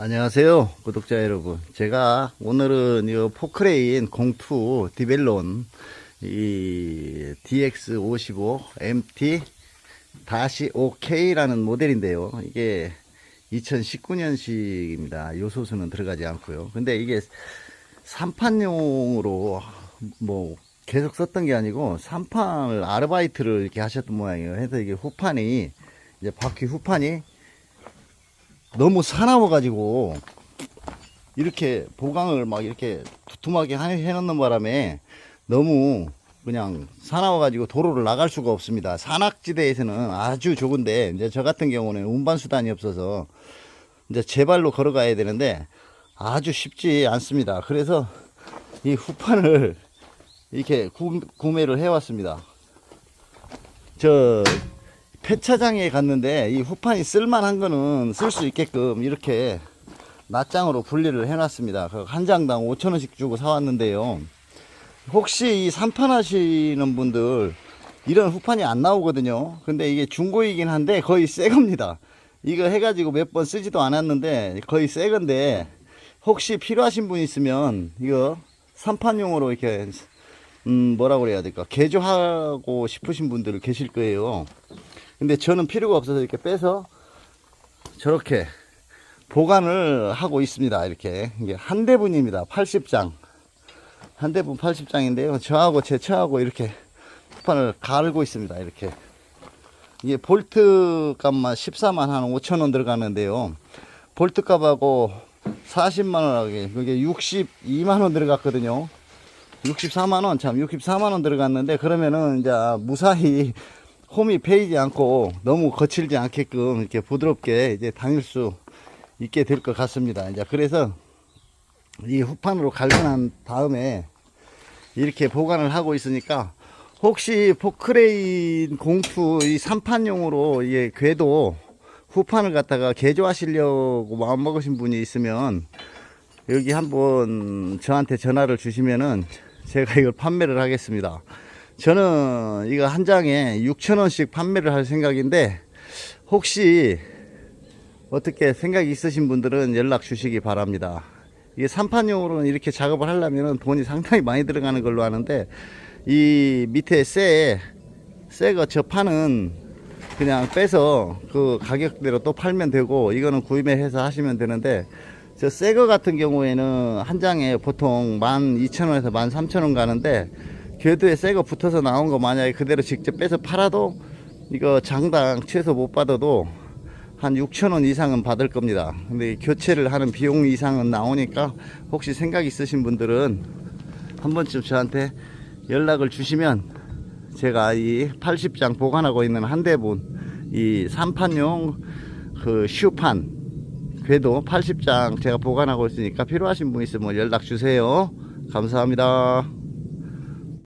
안녕하세요 구독자 여러분. 제가 오늘은 이 포크레인 02 디벨론 이 DX55 MT 다시 OK라는 모델인데요. 이게 2019년식입니다. 요소수는 들어가지 않고요. 근데 이게 3판용으로 뭐 계속 썼던 게 아니고 3판을 아르바이트를 이렇게 하셨던 모양이에요. 해서 이게 후판이 이제 바퀴 후판이 너무 사나워가지고 이렇게 보강을 막 이렇게 두툼하게 하- 해놓는 바람에 너무 그냥 사나워가지고 도로를 나갈 수가 없습니다. 산악지대에서는 아주 좋은데 이제 저 같은 경우는 운반 수단이 없어서 이제 제 발로 걸어가야 되는데 아주 쉽지 않습니다. 그래서 이 후판을 이렇게 구, 구매를 해왔습니다. 저 폐차장에 갔는데 이 후판이 쓸만한 거는 쓸 수 있게끔 이렇게 낱장으로 분리를 해놨습니다. 그한 장당 5천원씩 주고 사왔는데요. 혹시 이 산판 하시는 분들 이런 후판이 안 나오거든요. 근데 이게 중고이긴 한데 거의 새 겁니다. 이거 해가지고 몇 번 쓰지도 않았는데 거의 새 건데 혹시 필요하신 분 있으면 이거 산판용으로 이렇게 음 뭐라고 그래야 될까 개조하고 싶으신 분들 계실 거예요. 근데 저는 필요가 없어서 이렇게 빼서 저렇게 보관을 하고 있습니다. 이렇게 이게 한 대분입니다. 80장 한 대분 80장인데요. 저하고 제 처하고 이렇게 판을 갈고 있습니다. 이렇게 이게 볼트 값만 14만 한 5천 원 들어가는데요. 볼트 값하고 40만 원하게 그게 62만 원 들어갔거든요. 64만 원, 참 64만 원 들어갔는데 그러면은 이제 무사히 홈이 패이지 않고 너무 거칠지 않게끔 이렇게 부드럽게 이제 다닐 수 있게 될 것 같습니다. 이제 그래서 이 후판으로 갈고 다음에 이렇게 보관을 하고 있으니까 혹시 포크레인 공투 이 3판용으로 이 궤도 후판을 갖다가 개조하시려고 마음먹으신 분이 있으면 여기 한번 저한테 전화를 주시면은 제가 이걸 판매를 하겠습니다. 저는 이거 한 장에 6천원씩 판매를 할 생각인데 혹시 어떻게 생각이 있으신 분들은 연락 주시기 바랍니다. 이게 3판용으로는 이렇게 작업을 하려면 돈이 상당히 많이 들어가는 걸로 아는데 이 밑에 쇠, 쇠가 저 판은 그냥 빼서 그 가격대로 또 팔면 되고 이거는 구매해서 하시면 되는데 저 새 거 같은 경우에는 한 장에 보통 12,000원에서 13,000원 가는데 궤도에 새거 붙어서 나온 거 만약에 그대로 직접 빼서 팔아도 이거 장당 최소 못 받아도 한 6,000원 이상은 받을 겁니다. 근데 이 교체를 하는 비용 이상은 나오니까 혹시 생각 있으신 분들은 한 번쯤 저한테 연락을 주시면 제가 이 80장 보관하고 있는 한 대분 이 3판용 그 슈판 궤도 80장 제가 보관하고 있으니까 필요하신 분 있으면 연락 주세요. 감사합니다.